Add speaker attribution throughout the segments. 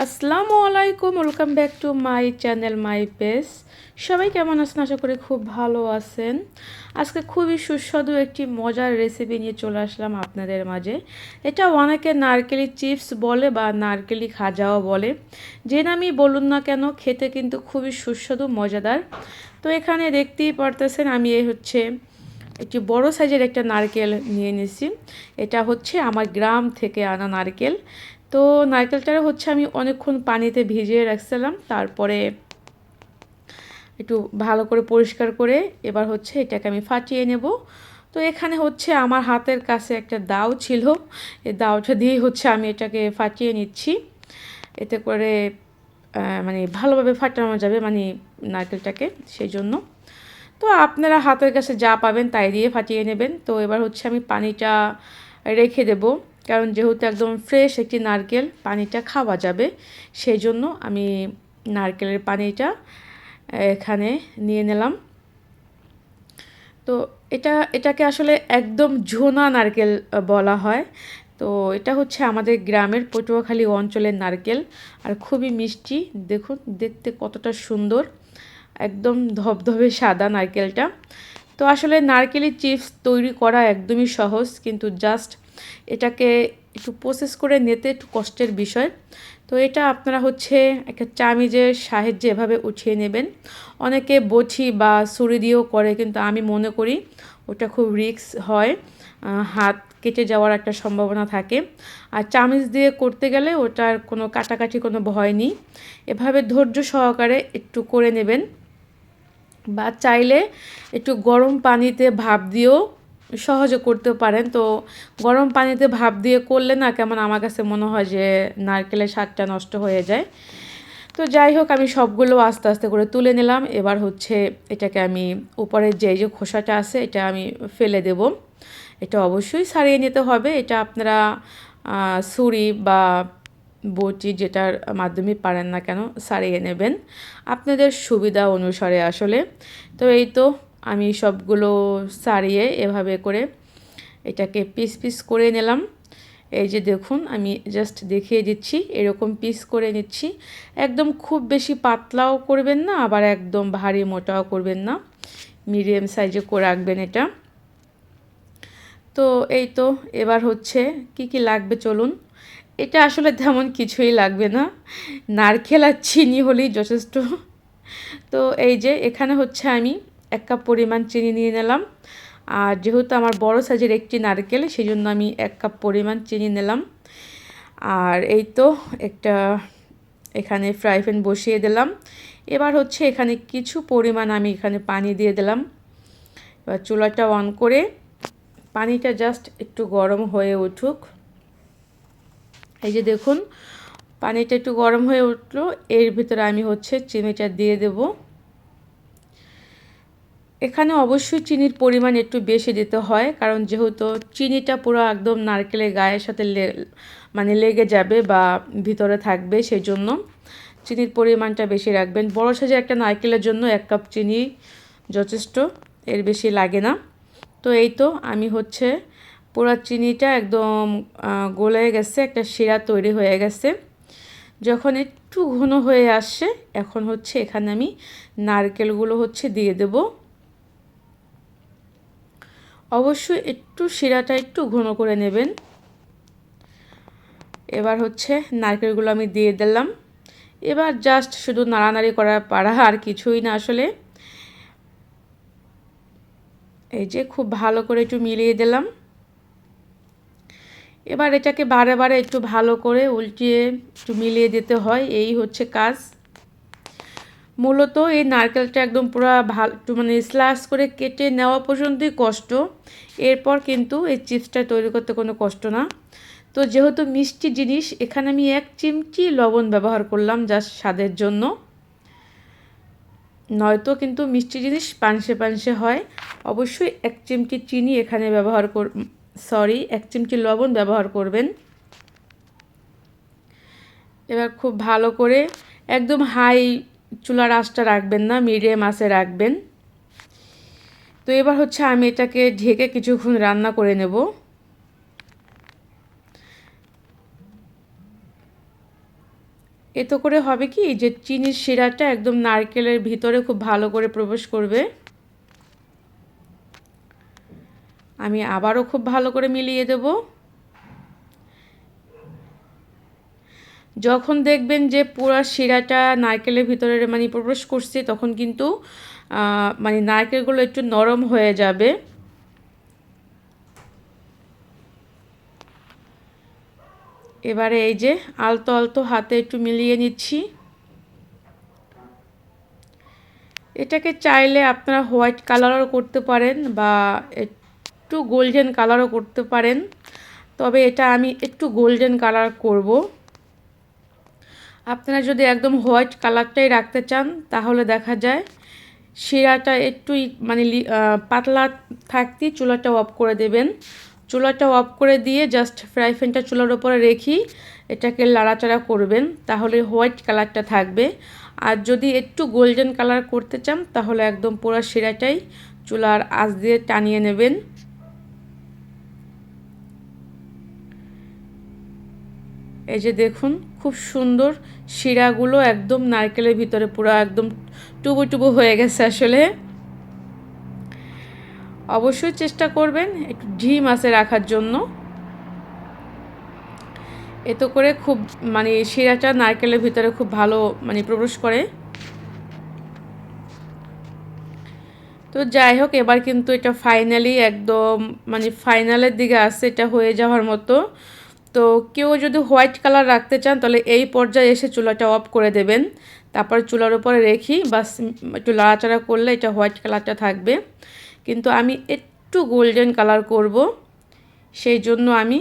Speaker 1: আসসালামু আলাইকুম welcome back to my channel my page সবাই কেমন আছেন? আশা করি খুব ভালো আছেন। আজকে খুবই সুস্বাদু একটি মজার রেসিপি নিয়ে চলে আসলাম আপনাদের মাঝে। এটা অনেকে নারকেলি চিপস বলে বা নারকেলি খাজাও বলে। যে নামই বলুন না কেন, খেতে কিন্তু খুবই সুস্বাদু, মজাদার। তো এখানে দেখতেই পারতেছেন, আমি এই হচ্ছে একটি বড় সাইজের একটা নারকেল নিয়ে নিছি। এটা হচ্ছে আমার গ্রাম থেকে আনা নারকেল। তো নারকেলটা হচ্ছে আমি অনেকক্ষণ পানিতে ভিজিয়ে রাখছিলাম, তারপরে একটু ভালো করে পরিষ্কার করে এবার হচ্ছে এটাকে আমি ফাটিয়ে নেব। তো এখানে হচ্ছে আমার হাতের কাছে একটা দাও ছিল, এই দাওটা দিয়েই হচ্ছে আমি এটাকে ফাটিয়ে নিচ্ছি। এতে করে মানে ভালোভাবে ফাটানো যাবে মানে নারকেলটাকে সেই জন্য তো আপনারা হাতের কাছে যা পাবেন তাই দিয়ে ফাটিয়ে নেবেন। তো এবার হচ্ছে আমি পানিটা রেখে দেবো। কারণ যেহেতু একদম ফ্রেশ একটি নারকেল, পানিটা খাওয়া যাবে সেই জন্য আমি নারকেলের পানিটা এখানে নিয়ে নিলাম। তো এটা, এটাকে আসলে একদম ঝোনা নারকেল বলা হয়। তো এটা হচ্ছে আমাদের গ্রামের পটুয়াখালী অঞ্চলের নারকেল, আর খুবই মিষ্টি। দেখুন, দেখতে কতটা সুন্দর। একদম ধবধবে সাদা নারকেলটা। তো আসলে নারকেলি চিপস তৈরি করা একদমই সহজ, কিন্তু জাস্ট এটাকে একটু প্রসেস করে নিতে একটু কষ্টের বিষয়। তো এটা আপনারা হচ্ছে একটা চামিজের সাহায্যে এভাবে উঠিয়ে নেবেন। অনেকে বটি বা ছুরি দিয়েও করে, কিন্তু আমি মনে করি ওটা খুব রিক্স হয় হাত কেটে যাওয়ার একটা সম্ভাবনা থাকে। আর চামিচ দিয়ে করতে গেলে ওটার কোনো কাটাকাটি কোনো ভয় নেই। এভাবে ধৈর্য সহকারে একটু করে নেবেন। বা চাইলে একটু গরম পানিতে ভাপ দিয়েও সহজে করতে পারেন। তো গরম পানিতে ভাপ দিয়ে করলে না কেমন আমার কাছে মনে হয় যে নারকেলের স্বাদটা নষ্ট হয়ে যায়। তো যাই হোক, আমি সবগুলো আস্তে আস্তে করে তুলে নিলাম। এবার হচ্ছে এটাকে আমি উপরের যে যে খোসাটা আছে, এটা আমি ফেলে দেব। এটা অবশ্যই সারিয়ে নিতে হবে। এটা আপনারা ছুরি বা বটি যেটার মাধ্যমে পারেন না কেন সারিয়ে নেবেন। আপনাদের সুবিধা অনুসারে আসলে। তো এই তো আমি সবগুলো সারিয়ে এভাবে করে এটাকে পিস পিস করে নিলাম। এই যে দেখুন, আমি জাস্ট দেখিয়ে দিচ্ছি, এরকম পিস করে নিচ্ছি। একদম খুব বেশি পাতলাও করবেন না, আবার একদম ভারী মোটাও করবেন না। মিডিয়াম সাইজে করে রাখবেন এটা। তো এই তো, এবার হচ্ছে কি কি লাগবে চলুন। এটা আসলে তেমন কিছুই লাগবে না। নারকেল আর চিনি হলেই যথেষ্ট। তো এই যে, এখানে হচ্ছে আমি এক কাপ পরিমাণ চিনি নিয়ে নিলাম। আর যেহেতু আমার বড় সাইজের একটি নারকেল সেই জন্য আমি এক কাপ পরিমাণ চিনি নিলাম। আর এই তো একটা এখানে ফ্রাই প্যান বসিয়ে দিলাম। এবার হচ্ছে এখানে কিছু পরিমাণ আমি এখানে পানি দিয়ে দিলাম। এবার চুলাটা অন করে পানিটা জাস্ট একটু গরম হয়ে উঠুক। এই যে দেখুন, পানিটা একটু গরম হয়ে উঠল। এর ভিতরে আমি হচ্ছে চিনিটা দিয়ে দেব। এখানে অবশ্যই চিনির পরিমাণ একটু বেশি দিতে হয়, কারণ যেহেতু চিনিটা পুরো একদম নারকেলের গায়ের সাথে মানে লেগে যাবে বা ভিতরে থাকবে সেই জন্য চিনির পরিমাণটা বেশি রাখবেন। বড় সাজে একটা নারকেলের জন্য এক কাপ চিনি যথেষ্ট, এর বেশি লাগে না। তো এই তো আমি হচ্ছে পুরো চিনিটা একদম গলে গেছে, একটা শিরা তৈরি হয়ে গেছে। যখন একটু ঘন হয়ে আসছে এখন হচ্ছে এখানে আমি নারকেলগুলো হচ্ছে দিয়ে দেব। অবশ্যই একটু শিরাটা একটু ঘন করে নেবেন। এবার হচ্ছে নারকেলগুলো আমি দিয়ে দিলাম। এবার জাস্ট শুধু নাড়ানাড়ি করার পাড়া আর কিছুই না আসলে। এই যে খুব ভালো করে একটু মিলিয়ে দিলাম। এবার এটাকে বারে বারে একটু ভালো করে উল্টিয়ে একটু মিলিয়ে দিতে হয়, এই হচ্ছে কাজ। মূলত এই নারকেলটা একদম পুরো ভালো, একটু মানে স্লাস করে কেটে নেওয়া পর্যন্তই কষ্ট। এরপর কিন্তু এই চিপসটা তৈরি করতে কোনো কষ্ট না। তো যেহেতু মিষ্টি জিনিস, এখানে আমি এক চিমটি লবণ ব্যবহার করলাম জাস্ট স্বাদের জন্য। নয়তো কিন্তু মিষ্টি জিনিস পানসে পানসে হয়। অবশ্যই এক চিমটি চিনি এখানে ব্যবহার কর সরি, এক চিমটি লবণ ব্যবহার করবেন। এবার খুব ভালো করে একদম হাই চুলার আঁচটা রাখবেন না, মিডিয়াম আঁচে রাখবেন। তো এবার হচ্ছে আমি এটাকে ঢেকে কিছুক্ষণ রান্না করে নেব। এতে করে হবে কি, যে চিনির শিরাটা একদম নারকেলের ভিতরে খুব ভালো করে প্রবেশ করবে। আমি আবারও খুব ভালো করে মিলিয়ে দেব। যখন দেখবেন যে পুরো শিরাটা নারকেলের ভিতরে মানে প্রবেশ করছে, তখন কিন্তু মানে নারকেলগুলো একটু নরম হয়ে যাবে। এবারে এই যে আলতো আলতো হাতে একটু মিলিয়ে নিচ্ছি। এটাকে চাইলে আপনারা হোয়াইট কালারও করতে পারেন বা একটু গোল্ডেন কালারও করতে পারেন। তবে এটা আমি একটু গোল্ডেন কালার করব। আপনারা যদি একদম হোয়াইট কালারটাই রাখতে চান, তাহলে দেখা যায় শিরাটা একটু মানে পাতলা থাকতেই চুলাটা অফ করে দেবেন। চুলাটা অফ করে দিয়ে জাস্ট ফ্রাই প্যানটা চুলার উপরে রেখি এটাকে লাড়াচাড়া করবেন, তাহলে হোয়াইট কালারটা থাকবে। আর যদি একটু গোল্ডেন কালার করতে চান, তাহলে একদম পুরো শিরাটাই চুলার আঁচ দিয়ে টানিয়ে নেবেন। এই যে দেখুন, খুব সুন্দর শিরাগুলো একদম নারকেলের ভিতরে পুরো একদম টুবু টুবু হয়ে গেছে আসলে। অবশ্যই চেষ্টা করবেন একটু ঢি মাছে রাখার জন্য। এতে করে খুব মানে শিরাটা নারকেলের ভিতরে খুব ভালো মানে প্রবেশ করে। তো যাই হোক, এবার কিন্তু এটা ফাইনালি একদম মানে ফাইনালের দিকে আসছে, এটা হয়ে যাওয়ার মতো। তো কেউ যদি হোয়াইট কালার রাখতে চান, তাহলে এই পর্যায়ে এসে চুলাটা অফ করে দেবেন। তারপর চুলার উপরে রেখি বাস একটু লাড়াচাড়া করলে এটা হোয়াইট কালারটা থাকবে। কিন্তু আমি একটু গোল্ডেন কালার করব, সেই জন্য আমি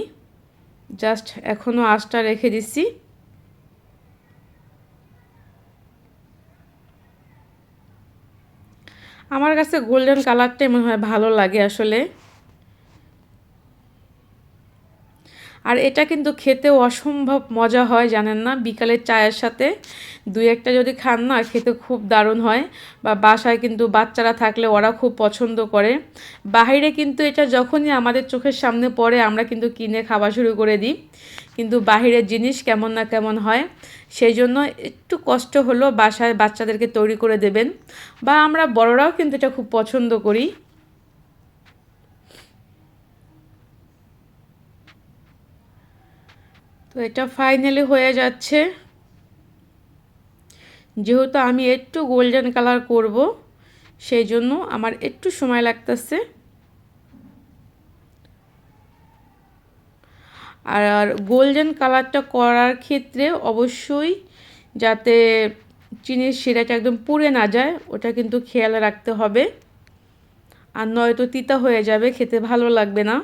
Speaker 1: জাস্ট এখনও আঁচটা রেখে দিচ্ছি। আমার কাছে গোল্ডেন কালারটাই মনে হয় ভালো লাগে আসলে। আর এটা কিন্তু খেতেও অসম্ভব মজা হয়, জানেন না? বিকালের চায়ের সাথে দুই একটা যদি খান না, খেতে খুব দারুণ হয়। বা বাসায় কিন্তু বাচ্চারা থাকলে ওরা খুব পছন্দ করে। বাহিরে কিন্তু এটা যখনই আমাদের চোখের সামনে পড়ে, আমরা কিন্তু কিনে খাওয়া শুরু করে দিই। কিন্তু বাহিরের জিনিস কেমন না কেমন হয়, সেই জন্য একটু কষ্ট হলো বাসায় বাচ্চাদেরকে তৈরি করে দেবেন। বা আমরা বড়রাও কিন্তু এটা খুব পছন্দ করি। তো এটা ফাইনালি হয়ে যাচ্ছে। যেহেতু আমি একটু গোল্ডেন কালার করব, সেই জন্য আমার একটু সময় লাগতেছে। আর গোল্ডেন কালারটা করার ক্ষেত্রে অবশ্যই যাতে চিনির শিরাটা একদম পুড়ে না যায়, ওটা কিন্তু খেয়াল রাখতে হবে। আর নয়তো তিতা হয়ে যাবে, খেতে ভালো লাগবে না।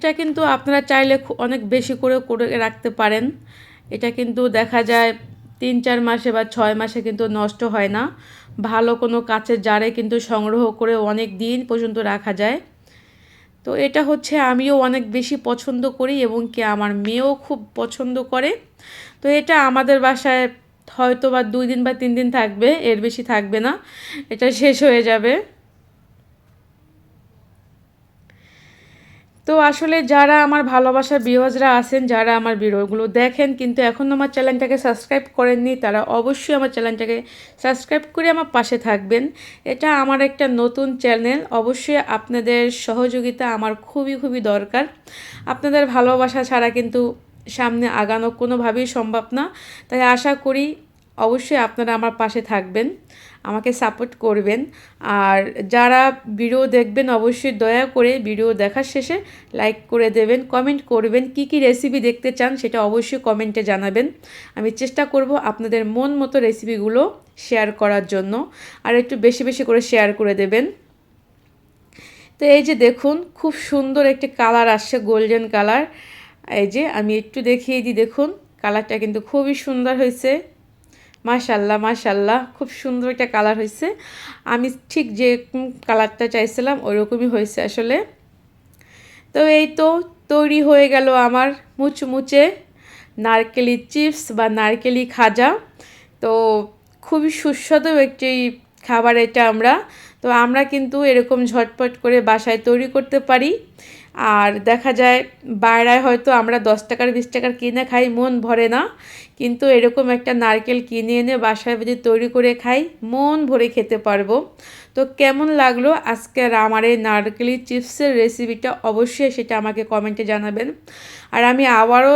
Speaker 1: এটা কিন্তু আপনারা চাইলে অনেক বেশি করে করে রাখতে পারেন। এটা কিন্তু দেখা যায় তিন, চার মাসে বা ছয় মাসে কিন্তু নষ্ট হয় না। ভালো কোনো কাচের জারে কিন্তু সংগ্রহ করে অনেক দিন পর্যন্ত রাখা যায়। তো এটা হচ্ছে আমিও অনেক বেশি পছন্দ করি এবং কি আমার মেয়েও খুব পছন্দ করে। তো এটা আমাদের বাসায় হয়তো বা দুই দিন বা তিন দিন থাকবে, এর বেশি থাকবে না। এটা শেষ হয়ে যাবে। তো আসলে যারা আমার ভালোবাসার বিহজরা আছেন, যারা আমার ভিডিওগুলো দেখেন, কিন্তু এখনও আমার চ্যানেলটাকে সাবস্ক্রাইব করেননি, তারা অবশ্যই আমার চ্যানেলটাকে সাবস্ক্রাইব করে আমার পাশে থাকবেন। এটা আমার একটা নতুন চ্যানেল, অবশ্যই আপনাদের সহযোগিতা আমার খুবই খুবই দরকার। আপনাদের ভালোবাসা ছাড়া কিন্তু সামনে আগানো কোনোভাবেই সম্ভব না। তাই আশা করি অবশ্যই আপনারা আমার পাশে থাকবেন, আমাকে সাপোর্ট করবেন। আর যারা ভিডিও দেখবেন, অবশ্যই দয়া করে ভিডিও দেখার শেষে লাইক করে দেবেন কমেন্ট করবেন, কি কি রেসিপি দেখতে চান সেটা অবশ্যই কমেন্টে জানাবেন। আমি চেষ্টা করব আপনাদের মন মতো রেসিপিগুলো শেয়ার করার জন্য, আর একটু বেশি বেশি করে শেয়ার করে দেবেন। তো এই যে দেখুন, খুব সুন্দর একটি কালার আসছে গোল্ডেন কালার এই যে আমি একটু দেখিয়ে দিই, দেখুন কালারটা কিন্তু খুবই সুন্দর হয়েছে। মাশাল্লাহ মাশাল্লাহ খুব সুন্দর একটা কালার হয়েছে। আমি ঠিক যে কালারটা চাইছিলাম ওইরকমই হয়েছে আসলে। তো এই তো তৈরি হয়ে গেল আমার মুচমুচে নারকেলি চিপস বা নারকেলি খাজা। তো খুবই সুস্বাদু একটি খাবার এটা আমরা। তো আমরা কিন্তু এরকম ঝটপট করে বাসায় তৈরি করতে পারি। আর দেখা যায় বাইরায় হয়তো আমরা দশ টাকার, বিশ টাকার কিনে খাই, মন ভরে না। কিন্তু এরকম একটা নারকেল কিনে এনে বাসায় যদি তৈরি করে খাই, মন ভরে খেতে পারব। তো কেমন লাগল আজকে আমার এই নারকেলি চিপসের রেসিপিটা অবশ্যই সেটা আমাকে কমেন্টে জানাবেন। আর আমি আবারও